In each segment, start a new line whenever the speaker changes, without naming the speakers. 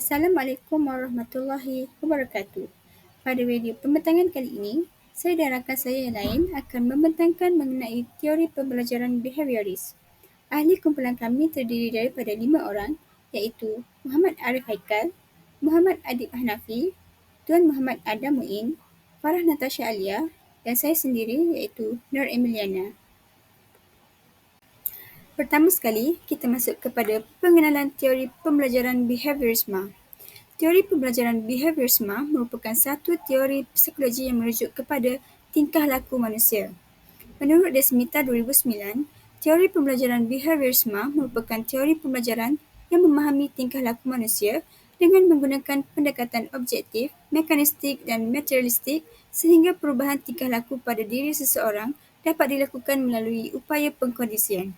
Assalamualaikum warahmatullahi wabarakatuh. Pada video pembentangan kali ini, saya dan rakan saya yang lain akan membentangkan mengenai teori pembelajaran behavioris. Ahli kumpulan kami terdiri daripada lima orang iaitu Muhammad Arif Haikal, Muhammad Adib Hanafi, Tuan Muhammad Adam Muin, Farah Natasha Alia dan saya sendiri iaitu Nur Emiliana. Pertama sekali, kita masuk kepada pengenalan teori pembelajaran behaviorisme. Teori pembelajaran behaviorisme merupakan satu teori psikologi yang merujuk kepada tingkah laku manusia. Menurut Desmita 2009, teori pembelajaran behaviorisme merupakan teori pembelajaran yang memahami tingkah laku manusia dengan menggunakan pendekatan objektif, mekanistik dan materialistik sehingga perubahan tingkah laku pada diri seseorang dapat dilakukan melalui upaya pengkondisian.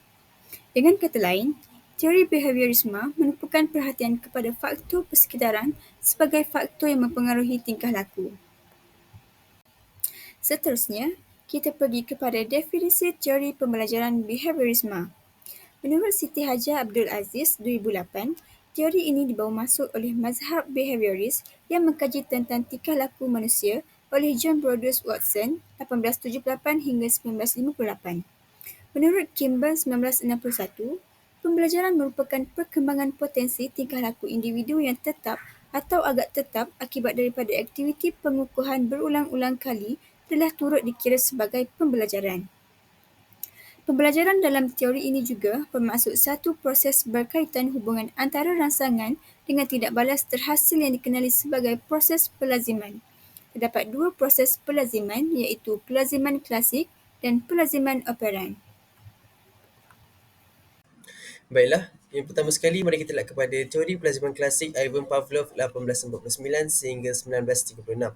Dengan kata lain, teori behaviorisme menumpukan perhatian kepada faktor persekitaran sebagai faktor yang mempengaruhi tingkah laku. Seterusnya, kita pergi kepada definisi teori pembelajaran behaviorisme. Menurut Siti Hajar Abdul Aziz 2008, teori ini dibawa masuk oleh mazhab behavioris yang mengkaji tentang tingkah laku manusia oleh John Brodus Watson 1878 hingga 1958. Menurut Kimball 1961, pembelajaran merupakan perkembangan potensi tingkah laku individu yang tetap atau agak tetap akibat daripada aktiviti pengukuhan berulang-ulang kali telah turut dikira sebagai pembelajaran. Pembelajaran dalam teori ini juga bermaksud satu proses berkaitan hubungan antara rangsangan dengan tidak balas terhasil yang dikenali sebagai proses pelaziman. Terdapat dua proses pelaziman iaitu pelaziman klasik dan pelaziman operan.
Baiklah, yang pertama sekali mari kita lihat kepada teori pelajaran klasik Ivan Pavlov 1849 sehingga 1936.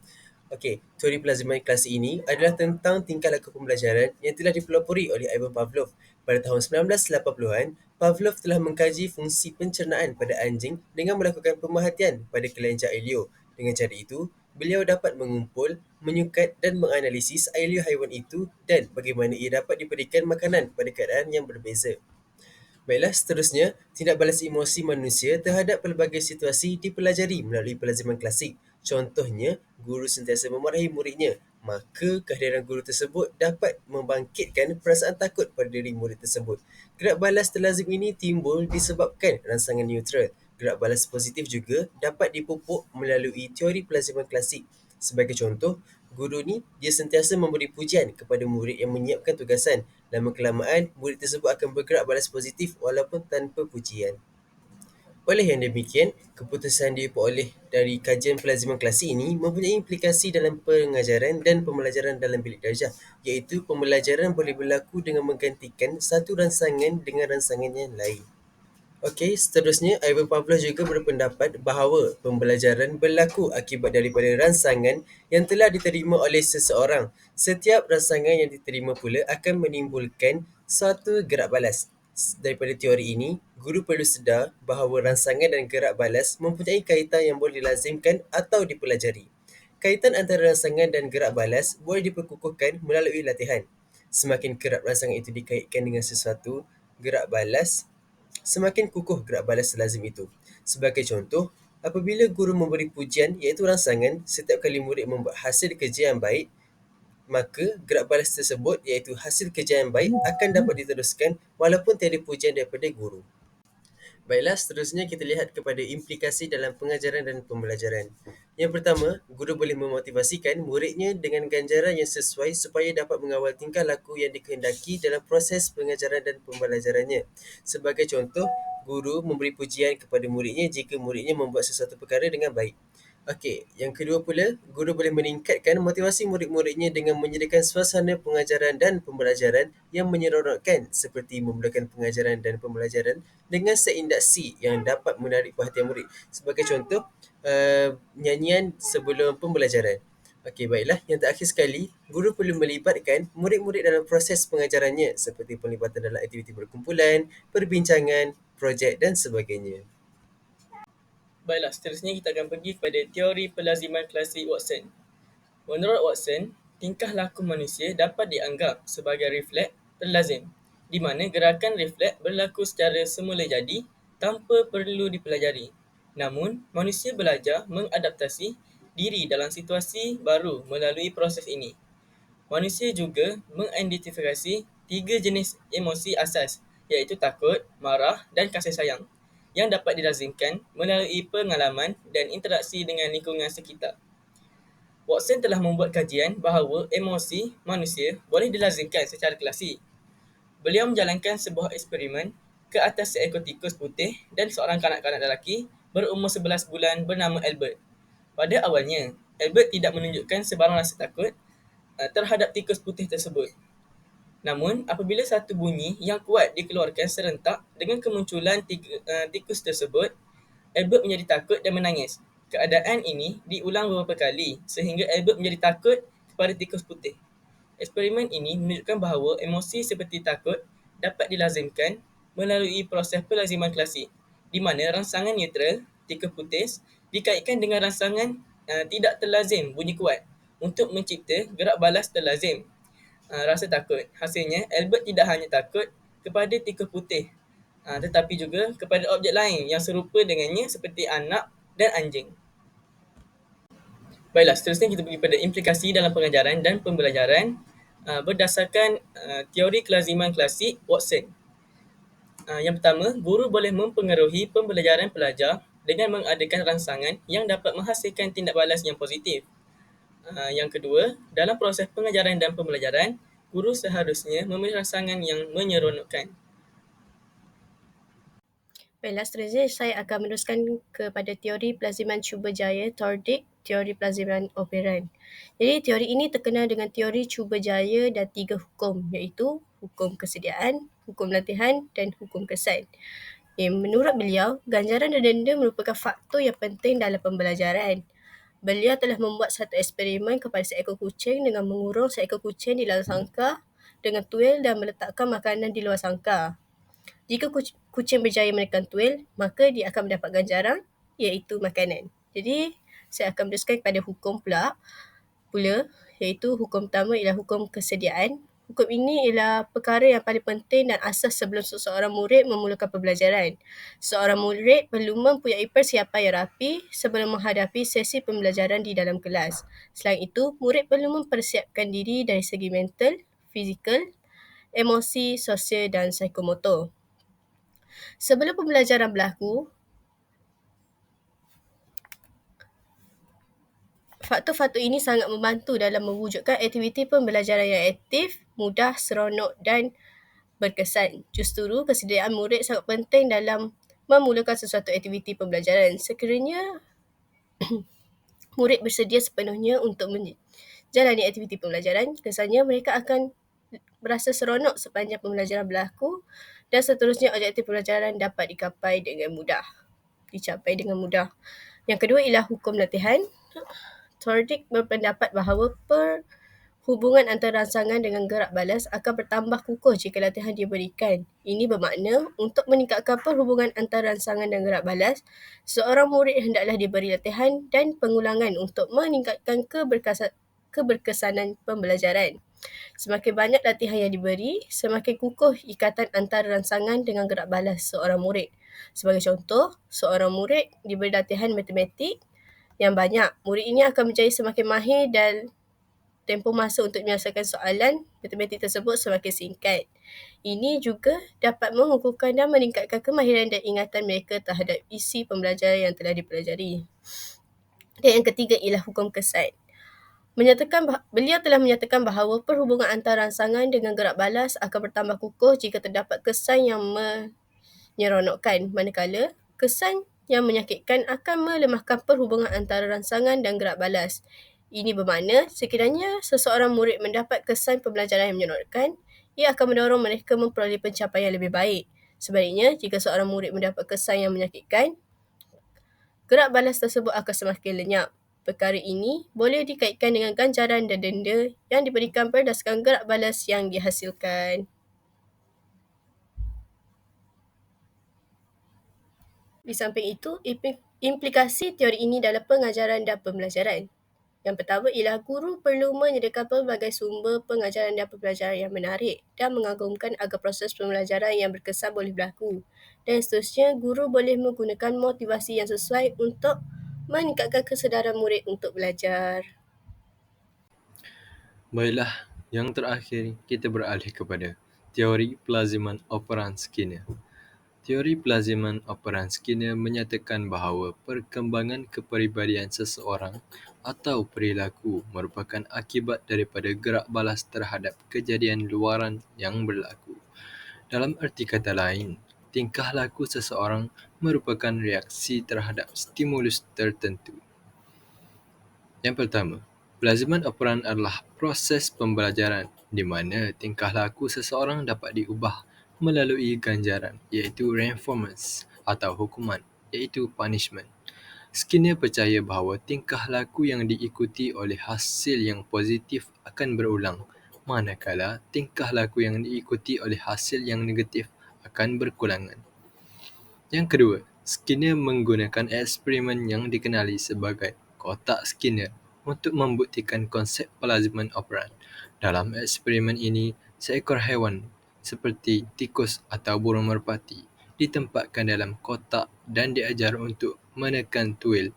Okey, teori pelajaran klasik ini adalah tentang tingkah laku pembelajaran yang telah dipelopori oleh Ivan Pavlov. Pada tahun 1980-an, Pavlov telah mengkaji fungsi pencernaan pada anjing dengan melakukan pemerhatian pada kelenjar Elio. Dengan cara itu, beliau dapat mengumpul, menyukat dan menganalisis Elio haiwan itu dan bagaimana ia dapat diberikan makanan pada keadaan yang berbeza. Baiklah, seterusnya, tindak balas emosi manusia terhadap pelbagai situasi dipelajari melalui pelajaran klasik. Contohnya, guru sentiasa memarahi muridnya, maka kehadiran guru tersebut dapat membangkitkan perasaan takut pada diri murid tersebut. Gerak balas terlazim ini timbul disebabkan rangsangan neutral. Gerak balas positif juga dapat dipupuk melalui teori pelajaran klasik. Sebagai contoh, guru ni dia sentiasa memberi pujian kepada murid yang menyiapkan tugasan Lama kelamaan, murid tersebut akan bergerak balas positif walaupun tanpa pujian. Oleh yang demikian, keputusan diperoleh dari kajian pelaziman klasik ini mempunyai implikasi dalam pengajaran dan pembelajaran dalam bilik darjah iaitu pembelajaran boleh berlaku dengan menggantikan satu rangsangan dengan rangsangan yang lain. Okey, seterusnya Ivan Pavlov juga berpendapat bahawa pembelajaran berlaku akibat daripada rangsangan yang telah diterima oleh seseorang. Setiap rangsangan yang diterima pula akan menimbulkan satu gerak balas. Daripada teori ini, guru perlu sedar bahawa rangsangan dan gerak balas mempunyai kaitan yang boleh dilazimkan atau dipelajari. Kaitan antara rangsangan dan gerak balas boleh diperkukuhkan melalui latihan. Semakin kerap rangsangan itu dikaitkan dengan sesuatu, gerak balas semakin kukuh gerak balas lazim itu. Sebagai contoh, apabila guru memberi pujian iaitu rangsangan setiap kali murid membuat hasil kerja yang baik, maka gerak balas tersebut iaitu hasil kerja yang baik akan dapat diteruskan walaupun tiada pujian daripada guru. Baiklah, seterusnya kita lihat kepada implikasi dalam pengajaran dan pembelajaran. Yang pertama, guru boleh memotivasikan muridnya dengan ganjaran yang sesuai supaya dapat mengawal tingkah laku yang dikehendaki dalam proses pengajaran dan pembelajarannya. Sebagai contoh, guru memberi pujian kepada muridnya jika muridnya membuat sesuatu perkara dengan baik. Okey, yang kedua pula, guru boleh meningkatkan motivasi murid-muridnya dengan menyediakan suasana pengajaran dan pembelajaran yang menyeronokkan seperti memulakan pengajaran dan pembelajaran dengan seindaksi yang dapat menarik perhatian murid. Sebagai contoh, uh, nyanyian sebelum pembelajaran. Okey, baiklah. Yang terakhir sekali, guru perlu melibatkan murid-murid dalam proses pengajarannya seperti pelibatan dalam aktiviti berkumpulan, perbincangan, projek dan sebagainya.
Baiklah, seterusnya kita akan pergi kepada teori pelaziman klasik Watson. Menurut Watson, tingkah laku manusia dapat dianggap sebagai refleks terlazim, di mana gerakan refleks berlaku secara semula jadi tanpa perlu dipelajari. Namun, manusia belajar mengadaptasi diri dalam situasi baru melalui proses ini. Manusia juga mengidentifikasi tiga jenis emosi asas iaitu takut, marah dan kasih sayang yang dapat dilazimkan melalui pengalaman dan interaksi dengan lingkungan sekitar. Watson telah membuat kajian bahawa emosi manusia boleh dilazimkan secara klasik. Beliau menjalankan sebuah eksperimen ke atas seekor tikus putih dan seorang kanak-kanak lelaki berumur 11 bulan bernama Albert. Pada awalnya, Albert tidak menunjukkan sebarang rasa takut uh, terhadap tikus putih tersebut. Namun, apabila satu bunyi yang kuat dikeluarkan serentak dengan kemunculan uh, tikus tersebut, Albert menjadi takut dan menangis. Keadaan ini diulang beberapa kali sehingga Albert menjadi takut kepada tikus putih. Eksperimen ini menunjukkan bahawa emosi seperti takut dapat dilazimkan melalui proses pelaziman klasik di mana rangsangan neutral, tiga putis, dikaitkan dengan rangsangan uh, tidak terlazim bunyi kuat untuk mencipta gerak balas terlazim uh, rasa takut. Hasilnya, Albert tidak hanya takut kepada tikus putih uh, tetapi juga kepada objek lain yang serupa dengannya seperti anak dan anjing. Baiklah, seterusnya kita pergi pada implikasi dalam pengajaran dan pembelajaran uh, berdasarkan uh, teori kelaziman klasik Watson. Uh, yang pertama, guru boleh mempengaruhi pembelajaran pelajar dengan mengadakan rangsangan yang dapat menghasilkan tindak balas yang positif. Uh, yang kedua, dalam proses pengajaran dan pembelajaran, guru seharusnya memilih rangsangan yang menyeronokkan.
Baiklah, seterusnya saya akan meneruskan kepada teori pelaziman cuba jaya Tordik, teori pelaziman operan. Jadi, teori ini terkenal dengan teori cuba jaya dan tiga hukum iaitu hukum kesediaan, hukum latihan dan hukum kesan. Eh, menurut beliau, ganjaran dan denda merupakan faktor yang penting dalam pembelajaran. Beliau telah membuat satu eksperimen kepada seekor kucing dengan mengurung seekor kucing di dalam sangka dengan tuil dan meletakkan makanan di luar sangka. Jika kucing berjaya menekan tuil, maka dia akan mendapat ganjaran iaitu makanan. Jadi, saya akan meneruskan kepada hukum pula. Pula, iaitu hukum pertama ialah hukum kesediaan Hukum ini ialah perkara yang paling penting dan asas sebelum seseorang murid memulakan pembelajaran. Seorang murid perlu mempunyai persiapan yang rapi sebelum menghadapi sesi pembelajaran di dalam kelas. Selain itu, murid perlu mempersiapkan diri dari segi mental, fizikal, emosi, sosial dan psikomotor. Sebelum pembelajaran berlaku, faktor-faktor ini sangat membantu dalam mewujudkan aktiviti pembelajaran yang aktif, mudah, seronok dan berkesan. Justru kesediaan murid sangat penting dalam memulakan sesuatu aktiviti pembelajaran. Sekiranya murid bersedia sepenuhnya untuk menjalani aktiviti pembelajaran, kesannya mereka akan berasa seronok sepanjang pembelajaran berlaku dan seterusnya objektif pembelajaran dapat dicapai dengan mudah. Dicapai dengan mudah. Yang kedua ialah hukum latihan. Tordik berpendapat bahawa perhubungan antara rangsangan dengan gerak balas akan bertambah kukuh jika latihan diberikan. Ini bermakna untuk meningkatkan perhubungan antara rangsangan dan gerak balas, seorang murid hendaklah diberi latihan dan pengulangan untuk meningkatkan keberkesan, keberkesanan pembelajaran. Semakin banyak latihan yang diberi, semakin kukuh ikatan antara rangsangan dengan gerak balas seorang murid. Sebagai contoh, seorang murid diberi latihan matematik yang banyak. Murid ini akan menjadi semakin mahir dan tempoh masa untuk menyelesaikan soalan matematik tersebut semakin singkat. Ini juga dapat mengukuhkan dan meningkatkan kemahiran dan ingatan mereka terhadap isi pembelajaran yang telah dipelajari. Dan yang ketiga ialah hukum kesan. Menyatakan beliau telah menyatakan bahawa perhubungan antara rangsangan dengan gerak balas akan bertambah kukuh jika terdapat kesan yang menyeronokkan manakala kesan yang menyakitkan akan melemahkan perhubungan antara rangsangan dan gerak balas. Ini bermakna sekiranya seseorang murid mendapat kesan pembelajaran yang menyenangkan, ia akan mendorong mereka memperoleh pencapaian yang lebih baik. Sebaliknya, jika seorang murid mendapat kesan yang menyakitkan, gerak balas tersebut akan semakin lenyap. Perkara ini boleh dikaitkan dengan ganjaran dan denda yang diberikan berdasarkan gerak balas yang dihasilkan. Di samping itu, implikasi teori ini dalam pengajaran dan pembelajaran. Yang pertama ialah guru perlu menyediakan pelbagai sumber pengajaran dan pembelajaran yang menarik dan mengagumkan agar proses pembelajaran yang berkesan boleh berlaku. Dan seterusnya, guru boleh menggunakan motivasi yang sesuai untuk meningkatkan kesedaran murid untuk belajar.
Baiklah, yang terakhir kita beralih kepada teori pelaziman operan Skinner. Teori pelaziman operan Skinner menyatakan bahawa perkembangan kepribadian seseorang atau perilaku merupakan akibat daripada gerak balas terhadap kejadian luaran yang berlaku. Dalam erti kata lain, tingkah laku seseorang merupakan reaksi terhadap stimulus tertentu. Yang pertama, pelaziman operan adalah proses pembelajaran di mana tingkah laku seseorang dapat diubah melalui ganjaran iaitu reinforcement atau hukuman iaitu punishment. Skinner percaya bahawa tingkah laku yang diikuti oleh hasil yang positif akan berulang manakala tingkah laku yang diikuti oleh hasil yang negatif akan berkurangan. Yang kedua, Skinner menggunakan eksperimen yang dikenali sebagai kotak Skinner untuk membuktikan konsep pelaziman operan. Dalam eksperimen ini, seekor haiwan seperti tikus atau burung merpati ditempatkan dalam kotak dan diajar untuk menekan tuil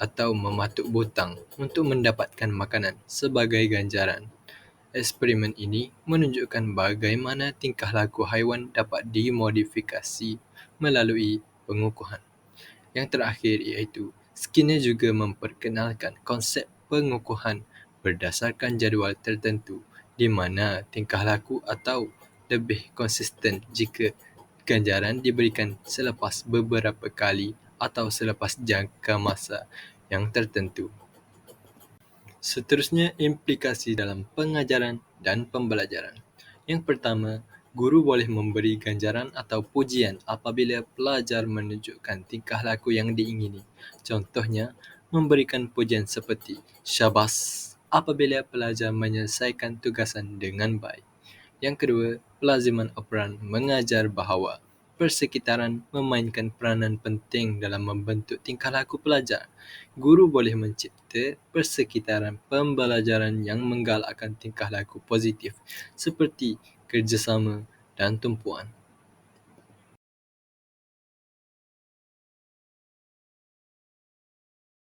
atau mematuk butang untuk mendapatkan makanan sebagai ganjaran. Eksperimen ini menunjukkan bagaimana tingkah laku haiwan dapat dimodifikasi melalui pengukuhan. Yang terakhir iaitu Skinner juga memperkenalkan konsep pengukuhan berdasarkan jadual tertentu di mana tingkah laku atau lebih konsisten jika ganjaran diberikan selepas beberapa kali atau selepas jangka masa yang tertentu. Seterusnya, implikasi dalam pengajaran dan pembelajaran. Yang pertama, guru boleh memberi ganjaran atau pujian apabila pelajar menunjukkan tingkah laku yang diingini. Contohnya, memberikan pujian seperti syabas apabila pelajar menyelesaikan tugasan dengan baik. Yang kedua, pelaziman operan mengajar bahawa persekitaran memainkan peranan penting dalam membentuk tingkah laku pelajar. Guru boleh mencipta persekitaran pembelajaran yang menggalakkan tingkah laku positif seperti kerjasama dan tumpuan.